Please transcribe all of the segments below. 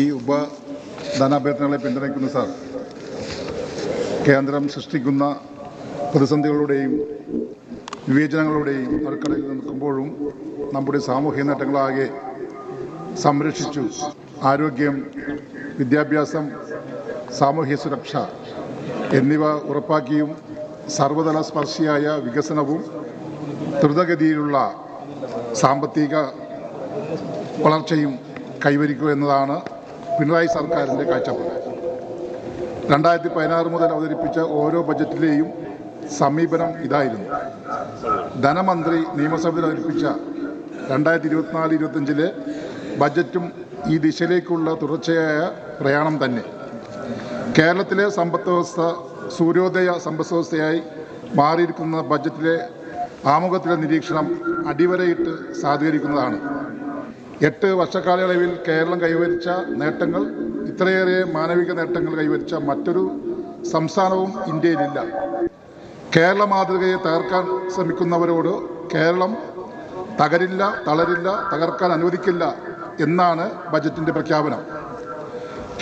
ഈ ഉപ ധനാഭ്യർത്ഥനകളെ പിന്തുണയ്ക്കുന്നു സാർ കേന്ദ്രം സൃഷ്ടിക്കുന്ന പ്രതിസന്ധികളുടെയും വിവേചനങ്ങളുടെയും അടുക്കളയിൽ നിൽക്കുമ്പോഴും നമ്മുടെ സാമൂഹ്യ നേട്ടങ്ങളാകെ സംരക്ഷിച്ചു. ആരോഗ്യം വിദ്യാഭ്യാസം സാമൂഹ്യ സുരക്ഷ എന്നിവ ഉറപ്പാക്കിയും സർവതല സ്പർശിയായ വികസനവും ദ്രുതഗതിയിലുള്ള സാമ്പത്തിക വളർച്ചയും കൈവരിക്കുക എന്നതാണ് പിണറായി സർക്കാരിന്റെ കാഴ്ചപ്പാട്. രണ്ടായിരത്തി പതിനാറ് മുതൽ അവതരിപ്പിച്ച ഓരോ ബജറ്റിലെയും സമീപനം ഇതായിരുന്നു. ധനമന്ത്രി നിയമസഭയിൽ അവതരിപ്പിച്ച രണ്ടായിരത്തി ഇരുപത്തിനാല് ഇരുപത്തഞ്ചിലെ ബജറ്റും ഈ ദിശയിലേക്കുള്ള തുടർച്ചയായ പ്രയാണം തന്നെ. കേരളത്തിലെ സമ്പദ് വ്യവസ്ഥ സൂര്യോദയ സമ്പദ് വ്യവസ്ഥയായി മാറിയിരിക്കുന്ന ബജറ്റിലെ ആമുഖത്തിലെ നിരീക്ഷണം അടിവരയിട്ട് സാധൂകരിക്കുന്നതാണ്. എട്ട് വർഷക്കാലയളവിൽ കേരളം കൈവരിച്ച നേട്ടങ്ങൾ ഇത്രയേറെ മാനവിക നേട്ടങ്ങൾ കൈവരിച്ച മറ്റൊരു സംസ്ഥാനവും ഇന്ത്യയിലില്ല. കേരള മാതൃകയെ തകർക്കാൻ ശ്രമിക്കുന്നവരോട് കേരളം തകരില്ല തളരില്ല തകർക്കാൻ അനുവദിക്കില്ല എന്നാണ് ബജറ്റിന്റെ പ്രഖ്യാപനം.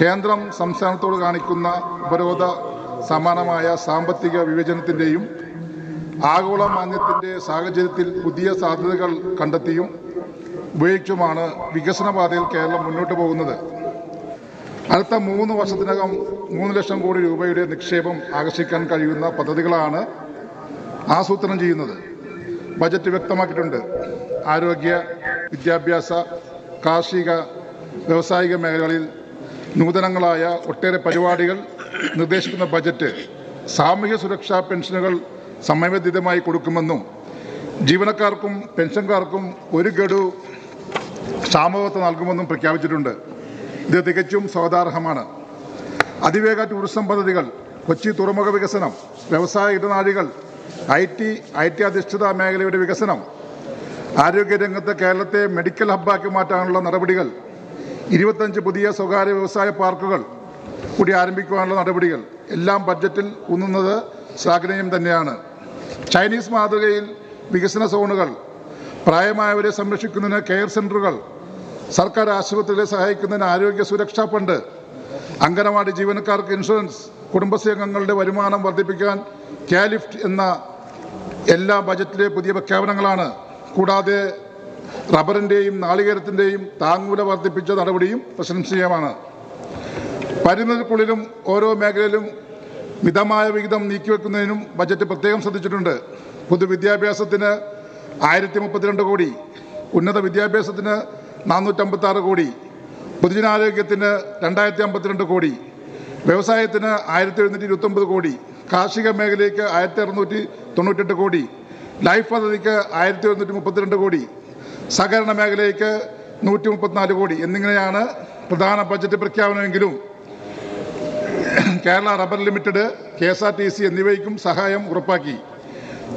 കേന്ദ്രം സംസ്ഥാനത്തോട് കാണിക്കുന്ന ഉപരോധ സമാനമായ സാമ്പത്തിക വിവേചനത്തിന്റെയും ആഗോള മാന്യത്തിന്റെ സാഹചര്യത്തിൽ പുതിയ സാധ്യതകൾ കണ്ടെത്തിയും ഉപയോഗിച്ചുമാണ് വികസനപാതയിൽ കേരളം മുന്നോട്ട് പോകുന്നത്. അടുത്ത മൂന്ന് വർഷത്തിനകം മൂന്ന് ലക്ഷം കോടി രൂപയുടെ നിക്ഷേപം ആകർഷിക്കാൻ കഴിയുന്ന പദ്ധതികളാണ് ആസൂത്രണം ചെയ്യുന്നത്. ബജറ്റ് വ്യക്തമാക്കിയിട്ടുണ്ട്. ആരോഗ്യ വിദ്യാഭ്യാസ കാർഷിക വ്യാവസായിക മേഖലകളിൽ നൂതനങ്ങളായ ഒട്ടേറെ പരിപാടികൾ നിർദ്ദേശിക്കുന്ന ബജറ്റ് സാമൂഹ്യ സുരക്ഷാ പെൻഷനുകൾ സമയബന്ധിതമായി കൊടുക്കുമെന്നും ജീവനക്കാർക്കും പെൻഷൻകാർക്കും ഒരു ഗഡു ക്ഷാമബത്ത നൽകുമെന്നും പ്രഖ്യാപിച്ചിട്ടുണ്ട്. ഇത് തികച്ചും സ്വാഗതാർഹമാണ് അതിവേഗ ടൂറിസം പദ്ധതികൾ കൊച്ചി തുറമുഖ വികസനം വ്യവസായ ഇടനാഴികൾ ഐ ടി ഐ ടി അധിഷ്ഠിത മേഖലയുടെ വികസനം ആരോഗ്യരംഗത്ത് കേരളത്തെ മെഡിക്കൽ ഹബ്ബാക്കി മാറ്റാനുള്ള നടപടികൾ ഇരുപത്തഞ്ച് പുതിയ സ്വകാര്യ വ്യവസായ പാർക്കുകൾ കൂടി ആരംഭിക്കുവാനുള്ള നടപടികൾ എല്ലാം ബഡ്ജറ്റിൽ ഉന്നുന്നത് ശ്ലാഘനീയം തന്നെയാണ്. ചൈനീസ് മാതൃകയിൽ വികസന സോണുകൾ പ്രായമായവരെ സംരക്ഷിക്കുന്നതിന് കെയർ സെന്ററുകൾ സർക്കാർ ആശുപത്രികളെ സഹായിക്കുന്നതിന് ആരോഗ്യ സുരക്ഷാ ഫണ്ട് അംഗനവാടി ജീവനക്കാർക്ക് ഇൻഷുറൻസ് കുടുംബശ്രീ അംഗങ്ങളുടെ വരുമാനം വർദ്ധിപ്പിക്കാൻ കാലിഫ്റ്റ് എന്ന എല്ലാ ബജറ്റിലെ പുതിയ പ്രഖ്യാപനങ്ങളാണ്. കൂടാതെ റബ്ബറിന്റെയും നാളികേരത്തിന്റെയും താങ്ങുവില വർദ്ധിപ്പിച്ച നടപടിയും പ്രശംസീയമാണ് പരിമിതിക്കുള്ളിലും ഓരോ മേഖലയിലും മിതമായ വിഹിതം നീക്കിവെക്കുന്നതിനും ബജറ്റ് പ്രത്യേകം ശ്രദ്ധിച്ചിട്ടുണ്ട്. പൊതുവിദ്യാഭ്യാസത്തിന് ആയിരത്തി മുപ്പത്തിരണ്ട് കോടി. ഉന്നത വിദ്യാഭ്യാസത്തിന് നാനൂറ്റമ്പത്തി ആറ് കോടി. പൊതുജനാരോഗ്യത്തിന് രണ്ടായിരത്തി അമ്പത്തിരണ്ട് കോടി. വ്യവസായത്തിന് ആയിരത്തി എഴുന്നൂറ്റി ഇരുപത്തൊമ്പത് കോടി. കാർഷിക മേഖലയ്ക്ക് ആയിരത്തി അറുന്നൂറ്റി തൊണ്ണൂറ്റെട്ട് കോടി. ലൈഫ് പദ്ധതിക്ക് ആയിരത്തി എഴുന്നൂറ്റി മുപ്പത്തിരണ്ട് കോടി. സഹകരണ മേഖലയ്ക്ക് നൂറ്റി മുപ്പത്തിനാല് കോടി. എന്നിങ്ങനെയാണ് പ്രധാന budget പ്രഖ്യാപനമെങ്കിലും. Kerala rubber limited K S R T C എന്നിവയ്ക്കും സഹായം ഉറപ്പാക്കി.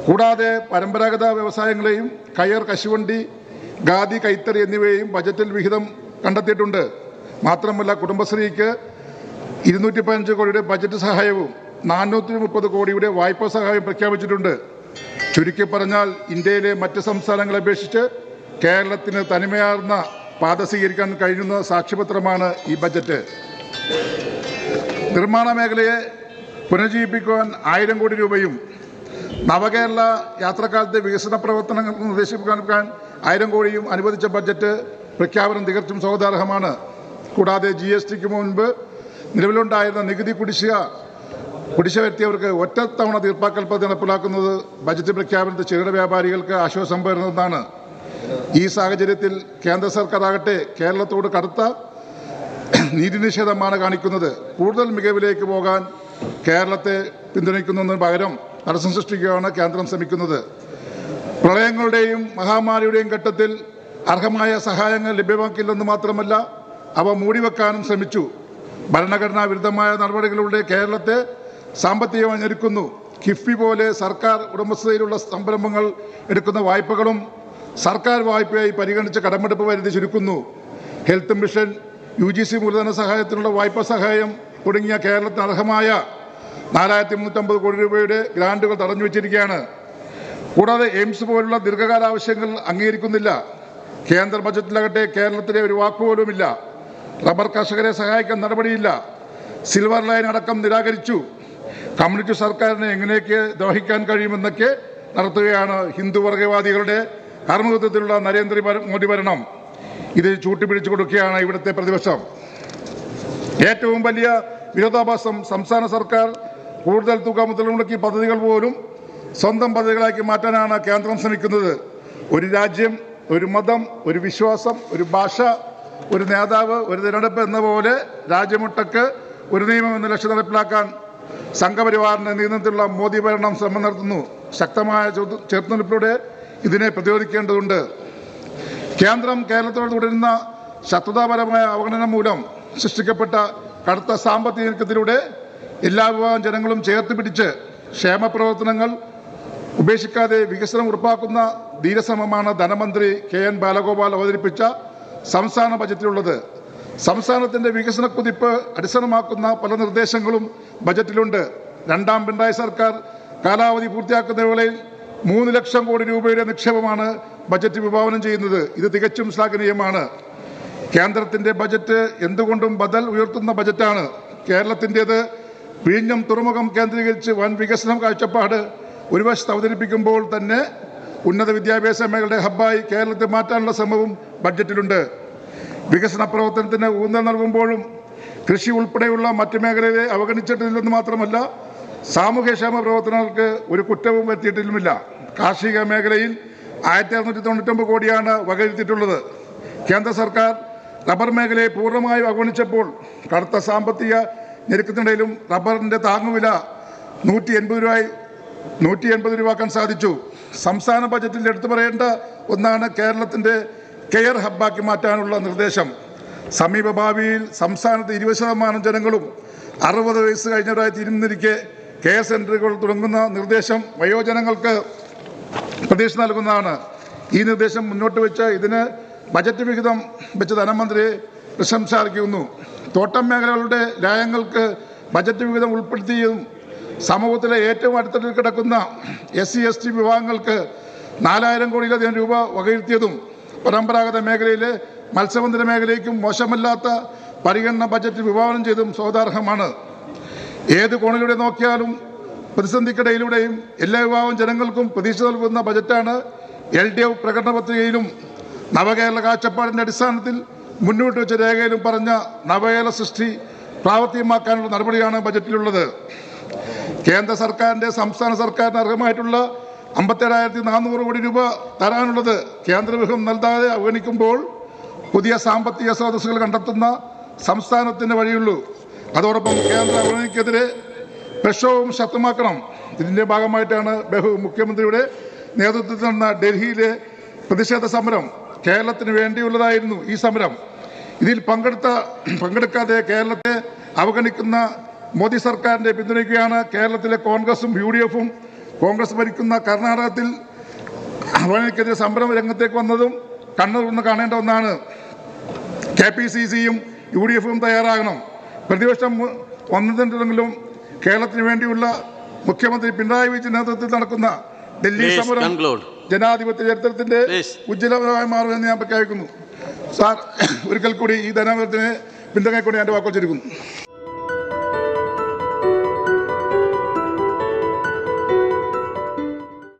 കൂടാതെ പരമ്പരാഗത വ്യവസായങ്ങളെയും കയർ കശുവണ്ടി ഖാദി കൈത്തറി എന്നിവയും ബജറ്റിൽ വിഹിതം കണ്ടെത്തിയിട്ടുണ്ട്. മാത്രമല്ല കുടുംബശ്രീക്ക് ഇരുന്നൂറ്റി പതിനഞ്ച് കോടിയുടെ ബജറ്റ് സഹായവും നാനൂറ്റി മുപ്പത് കോടിയുടെ വായ്പാ സഹായം പ്രഖ്യാപിച്ചിട്ടുണ്ട്. ചുരുക്കി പറഞ്ഞാൽ ഇന്ത്യയിലെ മറ്റ് സംസ്ഥാനങ്ങളെ അപേക്ഷിച്ച് കേരളത്തിന് തനിമയാർന്ന പാത സ്വീകരിക്കാൻ കഴിയുന്ന സാക്ഷ്യപത്രമാണ് ഈ ബജറ്റ്. നിർമ്മാണ മേഖലയെ പുനരുജ്ജീവിപ്പിക്കുവാൻ ആയിരം കോടി രൂപയും നവകേരള യാത്രക്കാലത്തെ വികസന പ്രവർത്തനങ്ങൾ നിർദ്ദേശിക്കാൻ ആയിരം കോടിയും അനുവദിച്ച ബജറ്റ് പ്രഖ്യാപനം തികച്ചും സ്വാഗതാർഹമാണ് കൂടാതെ ജി എസ് ടിക്ക് മുൻപ് നിലവിലുണ്ടായിരുന്ന നികുതി കുടിശ്ശിക കുടിശ്ശിക വരുത്തിയവർക്ക് ഒറ്റത്തവണ തീർപ്പാക്കൽ പദ്ധതി നടപ്പിലാക്കുന്നത് ബജറ്റ് പ്രഖ്യാപനത്തിൽ ചെറുകിട വ്യാപാരികൾക്ക് ആശ്വാസം പകരുന്നതാണ്. ഈ സാഹചര്യത്തിൽ കേന്ദ്ര സർക്കാർ ആകട്ടെ കേരളത്തോട് കടുത്ത നീതി നിഷേധമാണ് കാണിക്കുന്നത്. കൂടുതൽ മികവിലേക്ക് പോകാൻ കേരളത്തെ പിന്തുണയ്ക്കുന്നതിന് പകരം തടസ്സം സൃഷ്ടിക്കുകയാണ് കേന്ദ്രം ശ്രമിക്കുന്നത്. പ്രളയങ്ങളുടെയും മഹാമാരിയുടെയും ഘട്ടത്തിൽ അർഹമായ സഹായങ്ങൾ ലഭ്യമാക്കില്ലെന്ന് മാത്രമല്ല അവ മൂടിവെക്കാനും ശ്രമിച്ചു. ഭരണഘടനാ വിരുദ്ധമായ നടപടികളിലൂടെ കേരളത്തെ സാമ്പത്തികമായി ഞെരുക്കുന്നു. കിഫ്ബി പോലെ സർക്കാർ ഉടമസ്ഥതയിലുള്ള സംരംഭങ്ങൾ എടുക്കുന്ന വായ്പകളും സർക്കാർ വായ്പയായി പരിഗണിച്ച് കടമെടുപ്പ് പരിധി ചുരുക്കുന്നു. Health mission U G C മൂലധന സഹായത്തിനുള്ള വായ്പാ സഹായം തുടങ്ങിയ കേരളത്തിന് അർഹമായ നാലായിരത്തി മുന്നൂറ്റമ്പത് കോടി രൂപയുടെ ഗ്രാൻഡുകൾ തടഞ്ഞു വെച്ചിരിക്കുകയാണ്. കൂടാതെ എയിംസ് പോലുള്ള ദീർഘകാല ആവശ്യങ്ങൾ അംഗീകരിക്കുന്നില്ല. കേന്ദ്ര ബജറ്റിലാകട്ടെ കേരളത്തിലെ ഒരു വാക്കുപോലുമില്ല. റബ്ബർ കർഷകരെ സഹായിക്കാൻ നടപടിയില്ല. സിൽവർ ലൈൻ അടക്കം നിരാകരിച്ചു. കമ്മ്യൂണിസ്റ്റ് സർക്കാരിനെ എങ്ങനെയൊക്കെ ദ്രോഹിക്കാൻ കഴിയുമെന്നൊക്കെ നടത്തുകയാണ് ഹിന്ദു വർഗവാദികളുടെ കർമ്മകത്വത്തിലുള്ള നരേന്ദ്ര മോദി ഭരണം. ഇത് ചൂട്ടിപ്പിടിച്ചു കൊടുക്കുകയാണ് ഇവിടുത്തെ പ്രതിപക്ഷം. ഏറ്റവും വലിയ വിരോധാഭാസം സംസ്ഥാന സർക്കാർ കൂടുതൽ തുക മുതൽമുടക്കി പദ്ധതികൾ പോലും സ്വന്തം പദ്ധതികളാക്കി മാറ്റാനാണ് കേന്ദ്രം ശ്രമിക്കുന്നത്. ഒരു രാജ്യം ഒരു മതം ഒരു വിശ്വാസം ഒരു ഭാഷ ഒരു നേതാവ് ഒരു തിരഞ്ഞെടുപ്പ് എന്ന പോലെ രാജ്യമൊട്ടക്ക് ഒരു നിയമം എന്ന ലക്ഷ്യം നടപ്പിലാക്കാൻ സംഘപരിവാറിന്റെ നേതൃത്വത്തിലുള്ള മോദി ഭരണം ശ്രമം നടത്തുന്നു. ശക്തമായ ചെറുത്തു- ചെറുത്തുനിൽപ്പിലൂടെ ഇതിനെ പ്രതിരോധിക്കേണ്ടതുണ്ട്. കേന്ദ്രം കേരളത്തോട് തുടരുന്ന ശത്രുതാപരമായ അവഗണന മൂലം സൃഷ്ടിക്കപ്പെട്ട കടുത്ത സാമ്പത്തിക നീക്കത്തിലൂടെ എല്ലാ വിഭാഗം ജനങ്ങളും ചേർത്ത് പിടിച്ച് ക്ഷേമപ്രവർത്തനങ്ങൾ ഉപേക്ഷിക്കാതെ വികസനം ഉറപ്പാക്കുന്ന ധീരശ്രമമാണ് ധനമന്ത്രി കെ എൻ ബാലഗോപാൽ അവതരിപ്പിച്ച സംസ്ഥാന ബജറ്റിലുള്ളത്. സംസ്ഥാനത്തിന്റെ വികസന കുതിപ്പ് അടിസ്ഥാനമാക്കുന്ന പല നിർദ്ദേശങ്ങളും ബജറ്റിലുണ്ട്. രണ്ടാം പിണറായി സർക്കാർ കാലാവധി പൂർത്തിയാക്കുന്ന വേളയിൽ മൂന്ന് ലക്ഷം കോടി രൂപയുടെ നിക്ഷേപമാണ് ബജറ്റ് വിഭാവനം ചെയ്യുന്നത്. ഇത് തികച്ചും ശ്ലാഘനീയമാണ്. കേന്ദ്രത്തിന്റെ ബജറ്റ് എന്തുകൊണ്ടും ബദൽ ഉയർത്തുന്ന ബജറ്റാണ്. കേരളത്തിന്റെത് വിഴിഞ്ഞം തുറമുഖം കേന്ദ്രീകരിച്ച് വൻ വികസനം കാഴ്ചപ്പാട് ഒരു വശത്ത് അവതരിപ്പിക്കുമ്പോൾ തന്നെ ഉന്നത വിദ്യാഭ്യാസ മേഖലയുടെ ഹബ്ബായി കേരളത്തെ മാറ്റാനുള്ള ശ്രമവും ബഡ്ജറ്റിലുണ്ട്. വികസന പ്രവർത്തനത്തിന് ഊന്നൽ നൽകുമ്പോഴും കൃഷി ഉൾപ്പെടെയുള്ള മറ്റ് മേഖലയെ അവഗണിച്ചിട്ടില്ലെന്ന് മാത്രമല്ല സാമൂഹ്യക്ഷേമ പ്രവർത്തനങ്ങൾക്ക് ഒരു കുറ്റവും വരുത്തിയിട്ടില്ല കാർഷിക മേഖലയിൽ ആയിരത്തി അറുന്നൂറ്റി തൊണ്ണൂറ്റൊമ്പത് കോടിയാണ് വകയിരുത്തിയിട്ടുള്ളത്. കേന്ദ്ര സർക്കാർ റബ്ബർ മേഖലയെ പൂർണമായും അവഗണിച്ചപ്പോൾ കടുത്ത സാമ്പത്തിക ഞെരുക്കത്തിനിടയിലും റബ്ബറിന്റെ താങ്ങുവില നൂറ്റി എൺപത് രൂപയായി നൂറ്റി എൺപത് രൂപയാക്കാൻ സാധിച്ചു. സംസ്ഥാന ബജറ്റിൽ എടുത്തു പറയേണ്ട ഒന്നാണ് കേരളത്തിന്റെ കെയർ ഹബ്ബാക്കി മാറ്റാനുള്ള നിർദ്ദേശം. സമീപ ഭാവിയിൽ സംസ്ഥാനത്ത് ഇരുപത് ശതമാനം ജനങ്ങളും അറുപത് വയസ്സ് കഴിഞ്ഞവരായി തീരുന്നിരിക്കെ കെയർ സെന്ററുകൾ തുടങ്ങുന്ന നിർദ്ദേശം വയോജനങ്ങൾക്ക് പ്രതീക്ഷ നൽകുന്നതാണ്. ഈ നിർദ്ദേശം മുന്നോട്ട് വെച്ച് ഇതിന് ബജറ്റ് വിഹിതം വെച്ച് ധനമന്ത്രി പ്രശംസ അർഹിക്കുന്നു തോട്ടം മേഖലകളുടെ ലയങ്ങൾക്ക് ബജറ്റ് വിഹിതം ഉൾപ്പെടുത്തിയതും സമൂഹത്തിലെ ഏറ്റവും അടിത്തട്ടിൽ കിടക്കുന്ന എസ് സി എസ് ടി വിഭാഗങ്ങൾക്ക് നാലായിരം കോടിയിലധികം രൂപ വകയിരുത്തിയതും പരമ്പരാഗത മേഖലയിലെ മത്സ്യബന്ധന മേഖലയ്ക്കും മോശമല്ലാത്ത പരിഗണന ബജറ്റ് വിഭാവനം ചെയ്തും സ്വാഗതാർഹമാണ് ഏത് കോണിലൂടെ നോക്കിയാലും പ്രതിസന്ധിക്കിടയിലൂടെയും എല്ലാ വിഭാഗം ജനങ്ങൾക്കും പ്രതീക്ഷ നൽകുന്ന ബജറ്റാണ് എൽ ഡി എഫ് പ്രകടന പത്രികയിലും നവകേരള കാഴ്ചപ്പാടിന്റെ അടിസ്ഥാനത്തിൽ മുന്നോട്ട് വെച്ച രേഖയിലും പറഞ്ഞ നവകേരള സൃഷ്ടി പ്രാവർത്തികമാക്കാനുള്ള നടപടിയാണ് ബജറ്റിലുള്ളത്. കേന്ദ്ര സർക്കാരിന്റെ സംസ്ഥാന സർക്കാരിന് അർഹമായിട്ടുള്ള അമ്പത്തേഴായിരത്തി നാനൂറ് കോടി രൂപ തരാനുള്ളത് കേന്ദ്രവിഹം നൽകാതെ അവഗണിക്കുമ്പോൾ പുതിയ സാമ്പത്തിക സ്രോതസ്സുകൾ കണ്ടെത്തുന്ന സംസ്ഥാനത്തിന് വഴിയുള്ളൂ. അതോടൊപ്പം കേന്ദ്ര അവഗണനയ്ക്കെതിരെ പ്രക്ഷോഭം ശക്തമാക്കണം. ഇതിന്റെ ഭാഗമായിട്ടാണ് ബഹു മുഖ്യമന്ത്രിയുടെ നേതൃത്വത്തിൽ നടന്ന ഡൽഹിയിലെ പ്രതിഷേധ സമരം. കേരളത്തിന് വേണ്ടിയുള്ളതായിരുന്നു ഈ സമരം. ഇതിൽ പങ്കെടുത്ത പങ്കെടുക്കാതെ കേരളത്തെ അവഗണിക്കുന്ന മോദി സർക്കാരിനെ പിന്തുണയ്ക്കുകയാണ് കേരളത്തിലെ കോൺഗ്രസും യു ഡി എഫും കോൺഗ്രസ് ഭരിക്കുന്ന കർണാടകത്തിൽ അവഗണിക്കെതിരെ സമരം രംഗത്തേക്ക് വന്നതും കണ്ണൂർന്ന് കാണേണ്ട ഒന്നാണ്. കെ പി സി സിയും യു ഡി എഫും തയ്യാറാകണം. പ്രതിപക്ഷം വന്നിട്ടുണ്ടെങ്കിലും കേരളത്തിന് വേണ്ടിയുള്ള മുഖ്യമന്ത്രി പിണറായി വിജയൻ നേതൃത്വത്തിൽ നടക്കുന്ന ഡൽഹി സമരം. ജനാധിപത്യ ചരിത്രത്തിന്റെ ഉജ്ജ്വലമായ മാറുമെന്ന് ഞാൻ പ്രഖ്യാപിക്കുന്നു. സാർ ഒരിക്കൽ കൂടി ഈ ധനാപത്തിന് പിന്തുണയ്ക്കൊണ്ട് ഞാൻ വാക്കുവച്ചിരിക്കുന്നു